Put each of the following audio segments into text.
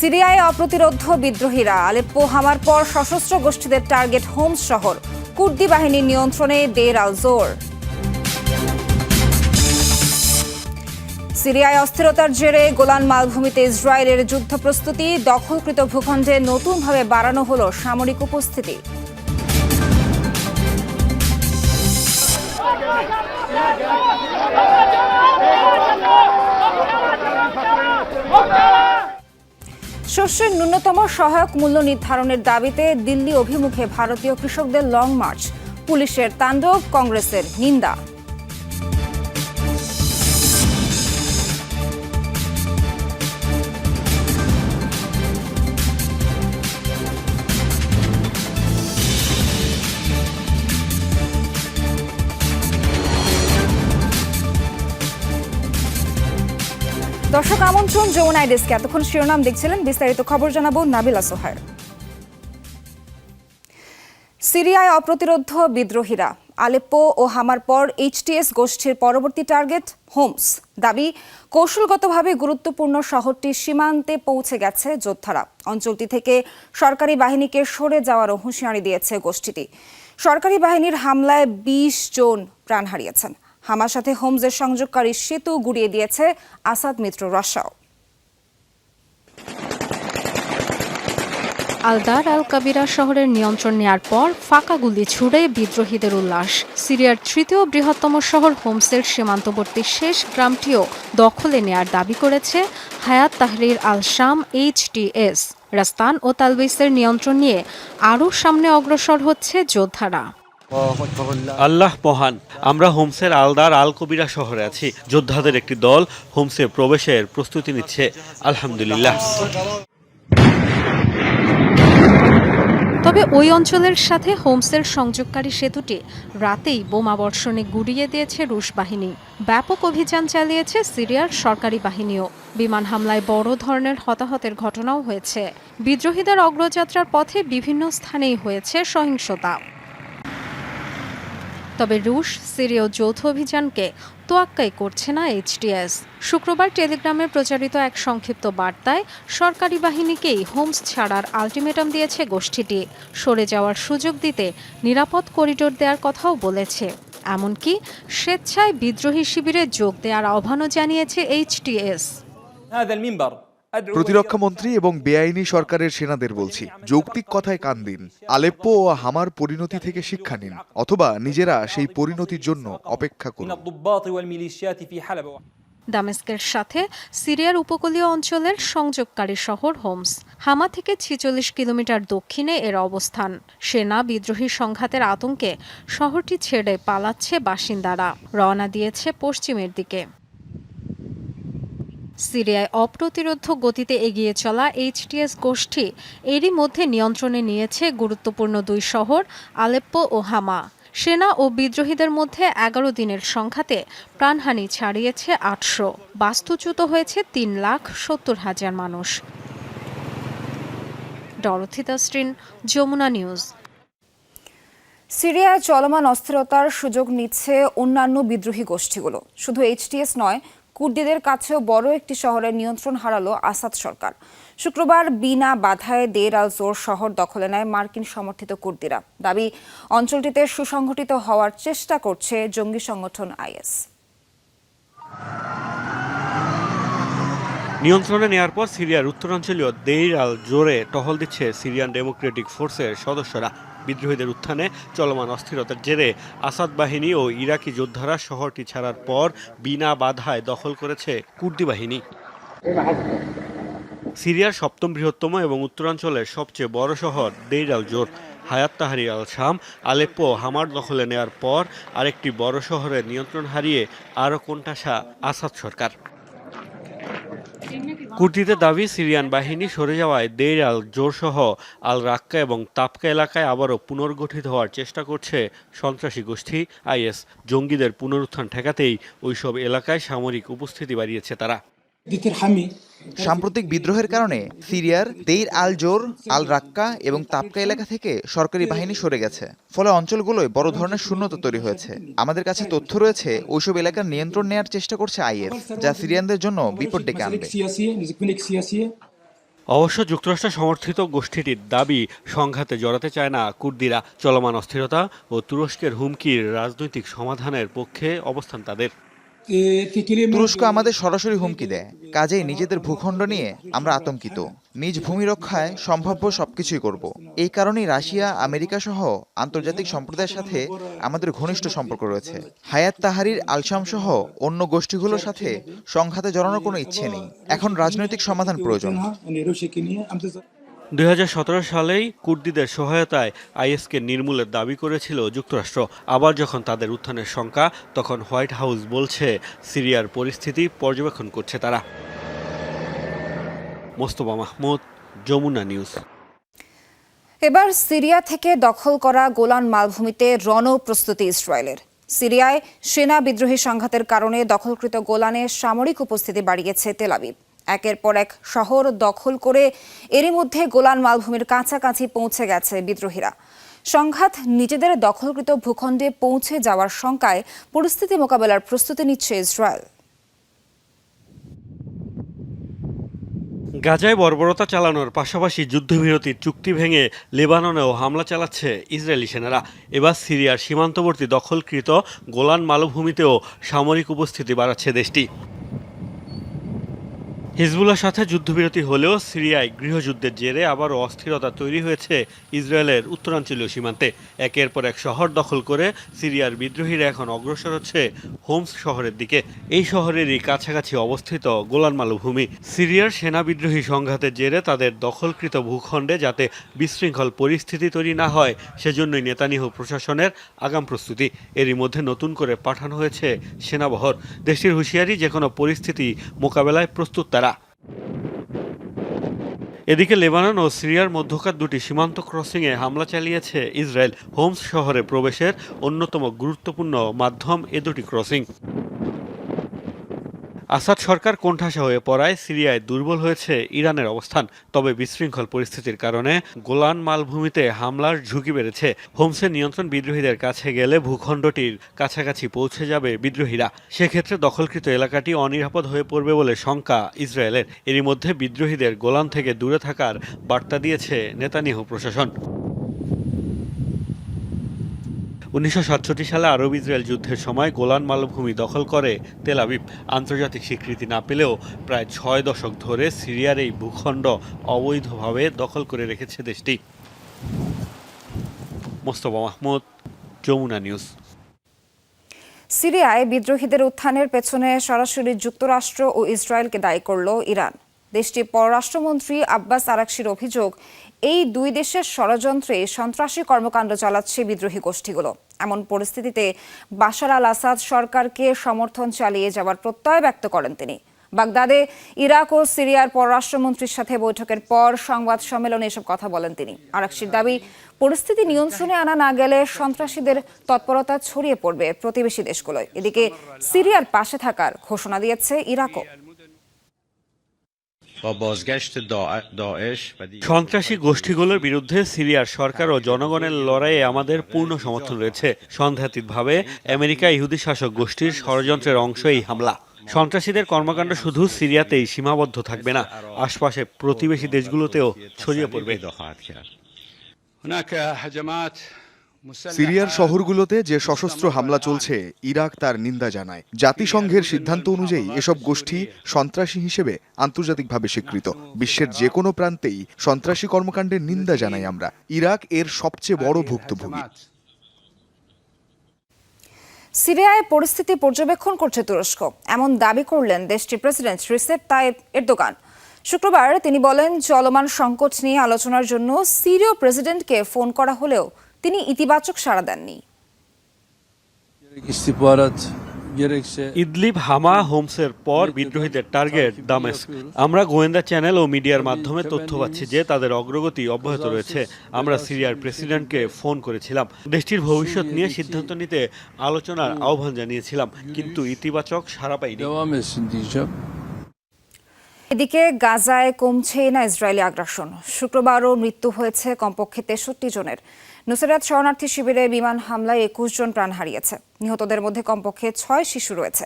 সিরিয়ায় অপ্রতিরোধ বিদ্রোহীরা আলেপ্পো হামার পর সশস্ত্র গোষ্ঠীদের টার্গেট হোমস শহর। কুর্দি বাহিনীর নিয়ন্ত্রণে দের আল জোর। সিরিয়ায় অস্থিরতার জেরে গোলান মালভূমিতে ইসরায়েলের যুদ্ধ প্রস্তুতি, দখলকৃত ভূখণ্ডে নতুনভাবে বাড়ানো হল সামরিক উপস্থিতি। শস্যের ন্যূনতম সহায়ক মূল্য নির্ধারণের দাবিতে দিল্লি অভিমুখে ভারতীয় কৃষকদের লং মার্চ। পুলিশের তাণ্ডব, কংগ্রেসের নিন্দা। দর্শক আমন্ত্রণ যমুনা ডেস্কে। এতক্ষণ শিরোনাম দেখছিলেন বিস্তারিত খবর জানাব নাবিলা সোহার। সিরিয়ায় অপ্রতিরোধ বিদ্রোহীরা। আলেপ্পো ও হামার পর এইচটিএস গোষ্ঠীর পরবর্তী টার্গেট, হোমস। দাবি, কৌশলগতভাবে গুরুত্বপূর্ণ শহরটির সীমান্তে পৌঁছে গেছে যোদ্ধারা। অঞ্চলটি থেকে সরকারি বাহিনীকে সরে যাওয়ারও হুঁশিয়ারি দিয়েছে গোষ্ঠীটি। সরকারি বাহিনীর হামলায় বিশ জন প্রাণ হারিয়েছেন। হামার সাথে হোমসের সংযোগকারী সেতু গুড়িয়ে দিয়েছে আসাদ মিত্র রাশাও আলদার আল কাবিরা শহরের নিয়ন্ত্রণ নেয়ার পর ফাঁকা গুলি ছুড়ে বিদ্রোহীদের উল্লাস। সিরিয়ার তৃতীয় বৃহত্তম শহর হোমসের সীমান্তবর্তী শেষ গ্রামটিও দখলে নেয়ার দাবি করেছে হায়াত তাহরির আল শাম এইচটিএস রাস্তান ও তালবিসের নিয়ন্ত্রণ নিয়ে আরও সামনে অগ্রসর হচ্ছে যোদ্ধারা। আল্লাহ মহান, আমরা হোমসের আলদার আল কবিরা শহরে আছি। যোদ্ধাদের একটি দল হোমসে প্রবেশের প্রস্তুতি নিচ্ছে। আলহামদুলিল্লাহ। তবে ওই অঞ্চলের সাথে হোমসের সংযোগকারী সেতুটি রাতেই বোমাবর্ষণে গুড়িয়ে দিয়েছে রুশ বাহিনী। ব্যাপক অভিযান চালিয়েছে সিরিয়ার সরকারি বাহিনীও। বিমান হামলায় বড় ধরনের হতাহতের ঘটনাও হয়েছে। বিদ্রোহীদের অগ্রযাত্রার পথে বিভিন্ন স্থানেই হয়েছে সহিংসতা। তবে রুশ, সিরীয় যৌথ অভিযানকে তোয়াক্কাই করছে না এইচটিএস শুক্রবার টেলিগ্রামে প্রচারিত এক সংক্ষিপ্ত বার্তায় সরকারি বাহিনীকেই হোমস ছাড়ার আলটিমেটাম দিয়েছে গোষ্ঠীটি। সরে যাওয়ার সুযোগ দিতে নিরাপদ করিডোর দেওয়ার কথাও বলেছে। এমনকি স্বেচ্ছায় বিদ্রোহী শিবিরে যোগ দেওয়ার আহ্বানও জানিয়েছে এইচটিএস প্রতিরক্ষা মন্ত্রী এবং বেআইনি সরকারের সেনাদের বলছি, যৌক্তিক কথায় কান দিন। আলেপ্পো ও হামার পরিণতি থেকে শিক্ষা নিন, অথবা নিজেরা সেই পরিণতির জন্য অপেক্ষা করুন। দামেস্কের সাথে সিরিয়ার উপকূলীয় অঞ্চলের সংযোগকারী শহর হোমস। হামা থেকে ছিচল্লিশ কিলোমিটার দক্ষিণে এর অবস্থান। সেনা বিদ্রোহী সংঘাতের আতঙ্কে শহরটি ছেড়ে পালাচ্ছে বাসিন্দারা। রওনা দিয়েছে পশ্চিমের দিকে। সিরিয়ায় অপ্রতিরোধ গতিতে এগিয়ে চলা এইচটিএস গোষ্ঠী এরই মধ্যে নিয়ন্ত্রণে নিয়েছে গুরুত্বপূর্ণ দুই শহর, আলেপ্পো ও হামা। সেনা ও বিদ্রোহীদের মধ্যে এগারো দিনের সংঘাতে প্রাণহানি ছাড়িয়েছে আটশো। বাস্তুচ্যুত হয়েছে তিন লাখ সত্তর হাজার মানুষ। যমুনা নিউজ। সিরিয়ায় চলমান অস্থিরতার সুযোগ নিচ্ছে অন্যান্য বিদ্রোহী গোষ্ঠীগুলো। শুধু এইচটিএস নয় কুর্দিদের কাছেও বড় একটি শহরের নিয়ন্ত্রণ হারালো আসাদ সরকার। শুক্রবার বিনা বাধায় দের আল জোর শহর দখলে নেয় মার্কিন সমর্থিত কুর্দিরা। দাবি, অঞ্চলটিতে সুসংগঠিত হওয়ার চেষ্টা করছে জঙ্গি সংগঠন আইএস। নিয়ন্ত্রণে নেয়ার পর সিরিয়ার উত্তরাঞ্চলীয় দেইর আল জোরে টহল দিচ্ছে সিরিয়ান ডেমোক্রেটিক ফোর্সের সদস্যরা। বিদ্রোহীদের উত্থানে চলমান অস্থিরতার জেরে আসাদ বাহিনী ও ইরাকি যোদ্ধারা শহরটি ছাড়ার পর বিনা বাধায় দখল করেছে কুর্দি বাহিনী। সিরিয়ার সপ্তম বৃহত্তম এবং উত্তরাঞ্চলের সবচেয়ে বড় শহর দেইর আল জোর। হায়াত তাহারি আল শাম, আলেপ্পো হামার দখলে নেয়ার পর আরেকটি বড় শহরের নিয়ন্ত্রণ হারিয়ে আরও কোণঠাসা আসাদ সরকার। কুর্দিদের দাবি, সিরিয়ান বাহিনী সরে যাওয়ায় দেইর আল জোরসহ আল রাক্কা এবং তাপকা এলাকায় আবারও পুনর্গঠিত হওয়ার চেষ্টা করছে সন্ত্রাসী গোষ্ঠী। আইএস জঙ্গিদের পুনরুত্থান ঠেকাতেই ওইসব এলাকায় সামরিক উপস্থিতি বাড়িয়েছে তারা। সাম্প্রতিক বিদ্রোহের কারণে সিরিয়ার দেইর আল জোর আল রাক্কা এবং তাপকা এলাকা থেকে সরকারি বাহিনী সরে গেছে। ফলে অঞ্চলগুলোয় বড় ধরনের শূন্যতা তৈরি হয়েছে। আমাদের কাছে তথ্য রয়েছে ওইসব এলাকার নিয়ন্ত্রণ নেয়ার চেষ্টা করছে আইএস যা সিরিয়ানদের জন্য বিপদ ডেকে আনবে। অবশ্য যুক্তরাষ্ট্র সমর্থিত গোষ্ঠীটির দাবি সংঘাতে জড়াতে চায় না কুর্দিরা। চলমান অস্থিরতা ও তুরস্কের হুমকির রাজনৈতিক সমাধানের পক্ষে অবস্থান তাদের। তুরস্ক আমাদের সরাসরি হুমকি দেয়। কাজেই নিজেদের ভূখণ্ড নিয়ে আমরা আতঙ্কিত। নিজ ভূমি রক্ষায় সম্ভাব্য সবকিছুই করব। এই কারণেই রাশিয়া, আমেরিকা সহ আন্তর্জাতিক সম্প্রদায়ের সাথে আমাদের ঘনিষ্ঠ সম্পর্ক রয়েছে। হায়াত তাহারির আলসাম সহ অন্য গোষ্ঠীগুলোর সাথে সংঘাতে জড়ানোর কোনো ইচ্ছে নেই। এখন রাজনৈতিক সমাধান প্রয়োজন। দুই হাজার সতেরো সালেই কুর্দিদের সহায়তায় আইএসকে নির্মূলের দাবি করেছিল যুক্তরাষ্ট্র। আবার যখন তাদের উত্থানের শঙ্কা, তখন হোয়াইট হাউস বলছে সিরিয়ার পরিস্থিতি পর্যবেক্ষণ করছে তারা। মোস্তফা মাহমুদ, যমুনা নিউজ। এবার সিরিয়া থেকে দখল করা গোলান মালভূমিতে রণ প্রস্তুতি ইসরায়েলের। সিরিয়ায় সেনা বিদ্রোহী সংঘাতের কারণে দখলকৃত গোলানে সামরিক উপস্থিতি বাড়িয়েছে তেলাবিব একের পর এক শহর দখল করে এরই মধ্যে গোলান মালভূমির কাছাকাছি পৌঁছে গেছে বিদ্রোহীরা। সংঘাত নিজেদের দখলকৃত ভূখণ্ডে পৌঁছে যাওয়ার শঙ্কায় পরিস্থিতি মোকাবেলার প্রস্তুতি নিচ্ছে ইসরায়েল। গাজায় বর্বরতা চালানোর পাশাপাশি যুদ্ধবিরতির চুক্তি ভেঙে লেবাননেও হামলা চালাচ্ছে ইসরায়েলি সেনারা। এবার সিরিয়ার সীমান্তবর্তী দখলকৃত গোলান মালভূমিতেও সামরিক উপস্থিতি বাড়াচ্ছে দেশটি। হিজবুল্লার সাথে যুদ্ধবিরতি হলেও সিরিয়ায় গৃহযুদ্ধের জেরে আবারও অস্থিরতা তৈরি হয়েছে ইসরায়েলের উত্তরাঞ্চলীয় সীমান্তে। একের পর এক শহর দখল করে সিরিয়ার বিদ্রোহীরা এখন অগ্রসর হচ্ছে হোমস শহরের দিকে। এই শহরেরই কাছাকাছি অবস্থিত গোলান মালভূমি। সিরিয়ার সেনা বিদ্রোহী সংঘাতের জেরে তাদের দখলকৃত ভূখণ্ডে যাতে বিশৃঙ্খল পরিস্থিতি তৈরি না হয়, সেজন্যই নেতানিয়াহু প্রশাসনের আগাম প্রস্তুতি। এরই মধ্যে নতুন করে পাঠানো হয়েছে সেনাবহর। দেশটির হুঁশিয়ারি যে কোনো পরিস্থিতি মোকাবেলায় প্রস্তুত তারা। এদিকে লেবানন ও সিরিয়ার মধ্যকার দুটি সীমান্ত ক্রসিংয়ে হামলা চালিয়েছে ইসরায়েল। হোমস শহরে প্রবেশের অন্যতম গুরুত্বপূর্ণ মাধ্যম এ দুটি ক্রসিং। আসাদ সরকার কোণঠাসা হয়ে পড়ায় সিরিয়ায় দুর্বল হয়েছে ইরানের অবস্থান। তবে বিশৃঙ্খল পরিস্থিতির কারণে গোলান মালভূমিতে হামলার ঝুঁকি বেড়েছে। হোমসের নিয়ন্ত্রণ বিদ্রোহীদের কাছে গেলে ভূখণ্ডটির কাছাকাছি পৌঁছে যাবে বিদ্রোহীরা। সেক্ষেত্রে দখলকৃত এলাকাটি অনিরাপদ হয়ে পড়বে বলে শঙ্কা ইসরায়েলের। এরই মধ্যে বিদ্রোহীদের গোলান থেকে দূরে থাকার বার্তা দিয়েছে নেতানিয়াহু প্রশাসন। উনিশশো সাতষট্টি সালে আরব ইসরায়েল যুদ্ধের সময় গোলান মালভূমি দখল করে তেল আবিব। আন্তর্জাতিক স্বীকৃতি না পেলেও প্রায় ছয় দশক ধরে সিরিয়ার এই ভূখণ্ড অবৈধভাবে দখল করে রেখেছে দেশটি। মোস্তফা মাহমুদ, যমুনা নিউজ। সিরিয়ায় বিদ্রোহীদের উত্থানের পেছনে সরাসরি যুক্তরাষ্ট্র ও ইসরায়েলকে দায়ী করল ইরান। দেশটির পররাষ্ট্রমন্ত্রী আব্বাস আরাকশির অভিযোগ, এই দুই দেশের ষড়যন্ত্রে সন্ত্রাসী কর্মকাণ্ড চালাচ্ছে বিদ্রোহী গোষ্ঠীগুলো। এমন পরিস্থিতিতে বাশার আল আসাদ সরকারকে সমর্থন চালিয়ে যাওয়ার প্রত্যয় ব্যক্ত করেন তিনি। বাগদাদে ইরাক ও সিরিয়ার পররাষ্ট্রমন্ত্রীর সাথে বৈঠকের পর সংবাদ সম্মেলনে এসব কথা বলেন তিনি। আরাকশির দাবি, পরিস্থিতি নিয়ন্ত্রণে আনা না গেলে সন্ত্রাসীদের তৎপরতা ছড়িয়ে পড়বে প্রতিবেশী দেশগুলোয়। এদিকে সিরিয়ার পাশে থাকার ঘোষণা দিয়েছে ইরাকও। সন্ত্রাসী গোষ্ঠীগুলোর বিরুদ্ধে সিরিয়ার সরকার ও জনগণের লড়াইয়ে আমাদের পূর্ণ সমর্থন রয়েছে। সন্দেহাতীতভাবে আমেরিকা ইহুদি শাসক গোষ্ঠীর ষড়যন্ত্রের অংশ এই হামলা। সন্ত্রাসীদের কর্মকাণ্ড শুধু সিরিয়াতেই সীমাবদ্ধ থাকবে না আশপাশে প্রতিবেশী দেশগুলোতেও ছড়িয়ে পড়বে। সিরিয়ার শহরগুলোতে যে সশস্ত্র হামলা চলছে ইরাক তার নিন্দা জানায়। জাতিসংঘের সিদ্ধান্ত অনুযায়ী এসব গোষ্ঠী সন্ত্রাসী হিসেবে আন্তর্জাতিকভাবে স্বীকৃত। বিশ্বের যে কোনো প্রান্তেই সন্ত্রাসী কর্মকাণ্ডের নিন্দা জানাই আমরা। ইরাক এর সবচেয়ে বড় ভুক্তভোগী। সিরিয়ায় পরিস্থিতি পর্যবেক্ষণ করছে তুরস্ক। এমন দাবি করলেন দেশটির প্রেসিডেন্ট রিসেপ তাইব এরদোগান। শুক্রবার তিনি বলেন চলমান সংকট নিয়ে আলোচনার জন্য সিরীয় প্রেসিডেন্টকে ফোন করা হলেও তিনি ইতিবাচক সাড়া দেননি। ইদলিব হামা হোমসের পর বিদ্রোহীদের টার্গেট দামেস্ক। আমরা গোয়েন্দা চ্যানেল ও মিডিয়ার মাধ্যমে তথ্য পাচ্ছি যে তাদের অগ্রগতি অব্যাহত রয়েছে। আমরা সিরিয়ার প্রেসিডেন্টকে ফোন করেছিলাম। দেশটির ভবিষ্যৎ নিয়ে সিদ্ধান্ত নিতে আলোচনার আহ্বান জানিয়েছিলাম কিন্তু ইতিবাচক সাড়া পাইনি. এদিকে গাজায় কমছে না ইসরায়েলি আগ্রাসন। শুক্রবারও মৃত্যু হয়েছে কমপক্ষে তেষট্টি জনের। নুসরাত শরণার্থী শিবিরে বিমান হামলায় একুশ জন প্রাণ হারিয়েছে। নিহতদের মধ্যে কমপক্ষে ছয় শিশু রয়েছে।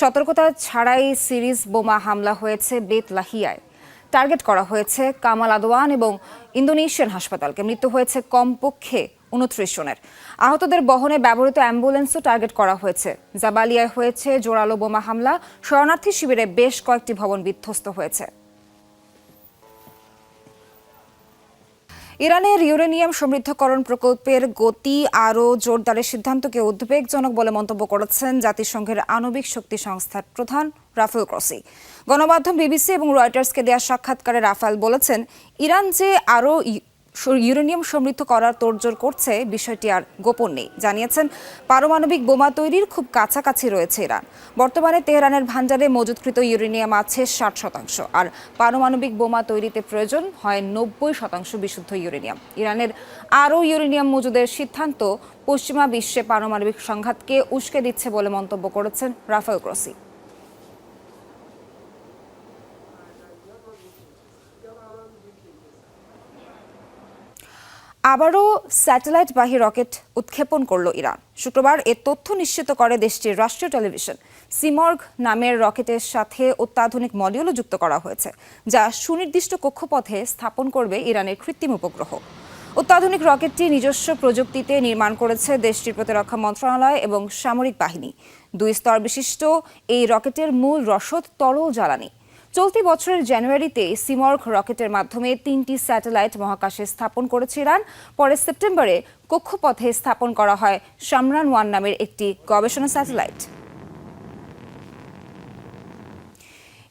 সতর্কতা ছাড়াই সিরিজ বোমা হামলা হয়েছে বেত লাহিয়ায় টার্গেট করা হয়েছে কামাল আদওয়ান এবং ইন্দোনেশিয়ান হাসপাতালকে। মৃত্যু হয়েছে কমপক্ষে উনত্রিশ জনের। আহতদের বহনে ব্যবহৃত অ্যাম্বুলেন্সও টার্গেট করা হয়েছে। জাবালিয়ায় হয়েছে জোরালো বোমা হামলা। শরণার্থী শিবিরে বেশ কয়েকটি ভবন বিধ্বস্ত হয়েছে। ইরানের ইউরেনিয়াম সমৃদ্ধকরণ প্রকল্পের গতি আরও জোরদারের সিদ্ধান্তকে উদ্বেগজনক বলে মন্তব্য করেছেন জাতিসংঘের আণবিক শক্তি সংস্থার প্রধান রাফেল ক্রসি। গণমাধ্যম বিবিসি এবং রয়টার্সকে দেওয়া সাক্ষাৎকারে রাফেল বলেছেন, ইরান যে আরও ইউরেনিয়াম সমৃদ্ধ করার তোড়জোড় করছে বিষয়টি আর গোপন নেই। জানিয়েছেন, পারমাণবিক বোমা তৈরির খুব কাছাকাছি রয়েছে ইরান। বর্তমানে তেহরানের ভান্ডারে মজুতকৃত ইউরেনিয়াম আছে ষাট শতাংশ আর পারমাণবিক বোমা তৈরিতে প্রয়োজন হয় নব্বই শতাংশ বিশুদ্ধ ইউরেনিয়াম। ইরানের আরও ইউরেনিয়াম মজুদের সিদ্ধান্ত পশ্চিমা বিশ্বে পারমাণবিক সংঘাতকে উস্কে দিচ্ছে বলে মন্তব্য করেছেন রাফেল ক্রসি আবারও স্যাটেলাইট স্যাটেলাইটবাহী রকেট উৎক্ষেপণ করল ইরান। শুক্রবার এ তথ্য নিশ্চিত করে দেশটির রাষ্ট্রীয় টেলিভিশন। সিমর্গ নামের রকেটের সাথে অত্যাধুনিক মডিউলও যুক্ত করা হয়েছে, যা সুনির্দিষ্ট কক্ষপথে স্থাপন করবে ইরানের কৃত্রিম উপগ্রহ। অত্যাধুনিক রকেটটি নিজস্ব প্রযুক্তিতে নির্মাণ করেছে দেশটির প্রতিরক্ষা মন্ত্রণালয় এবং সামরিক বাহিনী। দুই স্তর বিশিষ্ট এই রকেটের মূল রসদ তরল জ্বালানি চলতি বছরের জানুয়ারিতে সিমর্ক রকেটের মাধ্যমে তিনটি স্যাটেলাইট মহাকাশে স্থাপন করেছে ইরান। পরে সেপ্টেম্বরে কক্ষপথে স্থাপন করা হয় সামরান ওয়ান নামের একটি গবেষণা স্যাটেলাইট।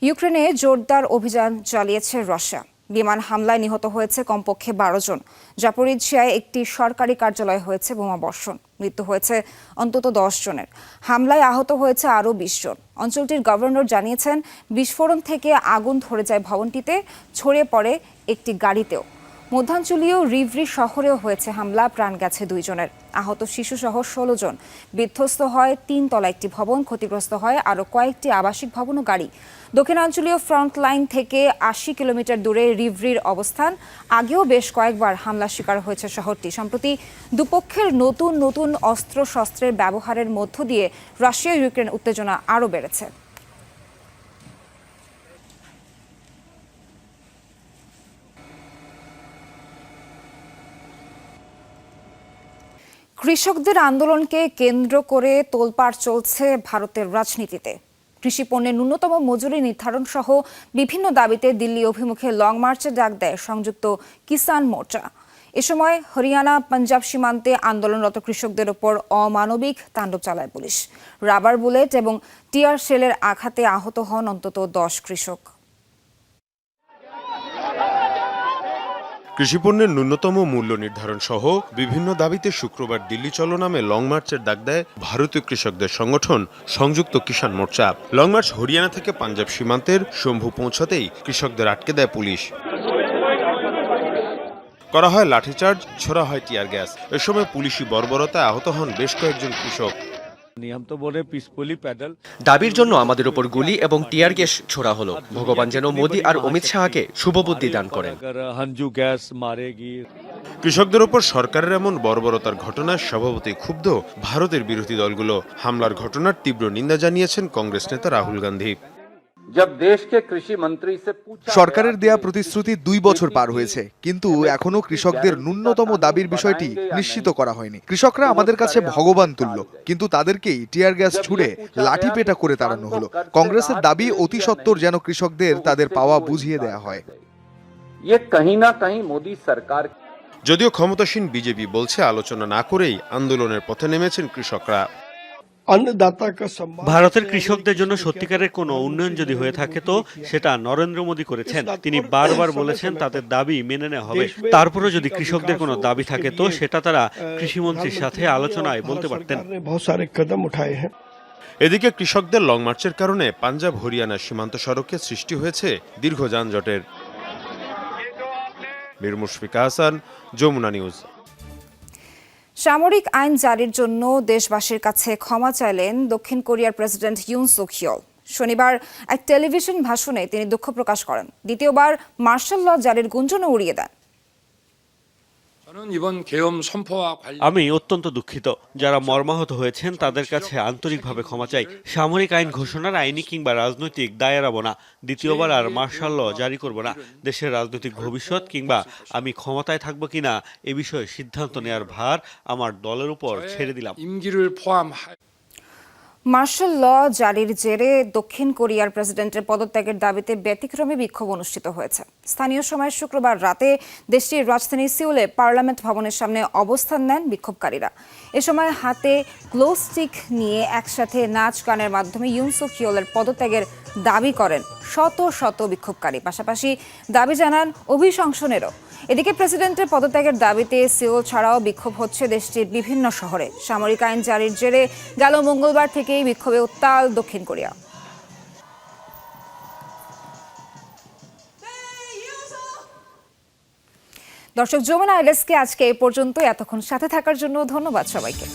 ইউক্রেনে জোরদার অভিযান চালিয়েছে রাশিয়া। বিমান হামলায় নিহত হয়েছে কমপক্ষে বারো জন। জাপরিজিয়ায় একটি সরকারি কার্যালয় হয়েছে বোমা বর্ষণ। মৃত্যু হয়েছে অন্তত দশ জনের। হামলায় আহত হয়েছে আরও বিশ জন। অঞ্চলটির গভর্নর জানিয়েছেন, বিস্ফোরণ থেকে আগুন ধরে যায় ভবনটিতে, ছড়িয়ে পড়ে একটি গাড়িতেও। মধ্যাঞ্চলীয় রিভরি শহরেও হয়েছে হামলা, প্রাণ গেছে দুইজনের। আহত শিশুসহ ষোলো জন। বিধ্বস্ত হয় তিন তলা একটি ভবন, ক্ষতিগ্রস্ত হয় আরও কয়েকটি আবাসিক ভবন ও গাড়ি। দক্ষিণাঞ্চলীয় ফ্রন্ট লাইন থেকে আশি কিলোমিটার দূরে রিভরির অবস্থান। আগেও বেশ কয়েকবার হামলার শিকার হয়েছে শহরটি। সম্প্রতি দুপক্ষের নতুন নতুন অস্ত্র শস্ত্রের ব্যবহারের মধ্য দিয়ে রাশিয়া ইউক্রেন উত্তেজনা আরও বেড়েছে। কৃষকদের আন্দোলনকে কেন্দ্র করে তোলপাড় চলছে ভারতের রাজনীতিতে। কৃষি পণ্যের ন্যূনতম মজুরি নির্ধারণ সহ বিভিন্ন দাবিতে দিল্লি অভিমুখে লং মার্চে ডাক দেয় সংযুক্ত কিষাণ মোর্চা। এ সময় হরিয়ানা, পাঞ্জাব সীমান্তে আন্দোলনরত কৃষকদের ওপর অমানবিক তাণ্ডব চালায় পুলিশ। রাবার বুলেট এবং টিয়ার শেলের আঘাতে আহত হন অন্তত দশ কৃষক। কৃষিপণ্যের ন্যূনতম মূল্য নির্ধারণ সহ বিভিন্ন দাবিতে শুক্রবার দিল্লি চলো নামে লং মার্চের ডাক দেয় ভারতীয় কৃষকদের সংগঠন সংযুক্ত কিষাণ মোর্চা। লং মার্চ হরিয়ানা থেকে পাঞ্জাব সীমান্তের শম্ভু পৌঁছাতেই কৃষকদের আটকে দেয় পুলিশ। করা হয় লাঠিচার্জ, ছোড়া হয় টিয়ার গ্যাস। এ সময় পুলিশি বর্বরতায় আহত হন বেশ কয়েকজন কৃষক। দাবির জন্য আমাদের উপর গুলি এবং টিয়ার গ্যাস ছোড়া হলো। ভগবান যেন মোদী আর অমিত শাহকে শুভবুদ্ধি দান করেন। কৃষকদের উপর সরকারের এমন বর্বরতার ঘটনায় সভাপতি ক্ষুব্ধ ভারতের বিরোধী দলগুলো। হামলার ঘটনার তীব্র নিন্দা জানিয়েছেন কংগ্রেস নেতা রাহুল গান্ধী। সরকারের দেয়া প্রতিশ্রুতি দুই বছর পার হয়েছে কিন্তু এখনও কৃষকদের ন্যূনতম দাবির বিষয়টি নিশ্চিত করা হয়নি। কৃষকরা আমাদের কাছে ভগবান তুল্য কিন্তু তাদেরকেই টিয়ার গ্যাস ছুড়ে লাঠি পেটা করে তাড়ানো হলো। কংগ্রেসের দাবি অতি সত্বর যেন কৃষকদের তাদের পাওয়া বুঝিয়ে দেয়া হয় যদিও ক্ষমতাসীন বিজেপি বলছে আলোচনা না করেই আন্দোলনের পথে নেমেছেন কৃষকরা। ভারতের কৃষকদের জন্য সত্যিকারের কোনো উন্নয়ন যদি হয়ে থাকে তো সেটা নরেন্দ্র মোদী করেছেন। তিনি বারবার বলেছেন তাদের দাবি মেনে নেওয়া হবে। তারপরেও যদি কৃষকদের কোনো দাবি থাকে তো সেটা তারা কৃষিমন্ত্রীর সাথে আলোচনায় বলতে পারতেন। এদিকে কৃষকদের লং মার্চের কারণে পাঞ্জাব হরিয়ানা সীমান্ত সড়কে সৃষ্টি হয়েছে দীর্ঘ যানজটের। মীর মুশফিকা হাসান যমুনা নিউজ। সামরিক আইন জারির জন্য দেশবাসীর কাছে ক্ষমা চাইলেন দক্ষিণ কোরিয়ার প্রেসিডেন্ট ইউন সুখিয়ল শনিবার এক টেলিভিশন ভাষণে তিনি দুঃখ প্রকাশ করেন। দ্বিতীয়বার মার্শাল ল জারির গুঞ্জনও উড়িয়ে দেন। আমি অত্যন্ত দুঃখিত। যারা মর্মাহত হয়েছেন তাদের কাছে আন্তরিকভাবে ক্ষমা চাই। সামরিক আইন ঘোষণার আইনি কিংবা রাজনৈতিক দায় এড়াবো না। দ্বিতীয়বার আর মার্শাল ল জারি করব না। দেশের রাজনৈতিক ভবিষ্যৎ কিংবা আমি ক্ষমতায় থাকব কিনা এ বিষয়ে সিদ্ধান্ত নেওয়ার ভার আমার দলের উপর ছেড়ে দিলাম। মার্শাল ল জারির জেরে দক্ষিণ কোরিয়ার প্রেসিডেন্টের পদত্যাগের দাবিতে ব্যতিক্রমী বিক্ষোভ অনুষ্ঠিত হয়েছে। স্থানীয় সময় শুক্রবার রাতে দেশটির রাজধানী সিউলে পার্লামেন্ট ভবনের সামনে অবস্থান নেন বিক্ষোভকারীরা। এ সময় হাতে গ্লো স্টিক নিয়ে একসাথে নাচ গানের মাধ্যমে ইউনসুক কিওলের পদত্যাগের দাবি করেন শত শত বিক্ষোভকারী। পাশাপাশি দাবি জানান অভিশংসনেরও। এদিকে প্রেসিডেন্টের পদত্যাগের দাবিতে সিওল ছাড়াও বিক্ষোভ হচ্ছে দেশটির বিভিন্ন শহরে। সামরিক আইন জারির জেরে গেল মঙ্গলবার থেকেই বিক্ষোভে উত্তাল দক্ষিণ কোরিয়া। দর্শক, যমুনা আইলেসকে আজকে এ পর্যন্ত এতক্ষণ সাথে থাকার জন্য ধন্যবাদ সবাইকে।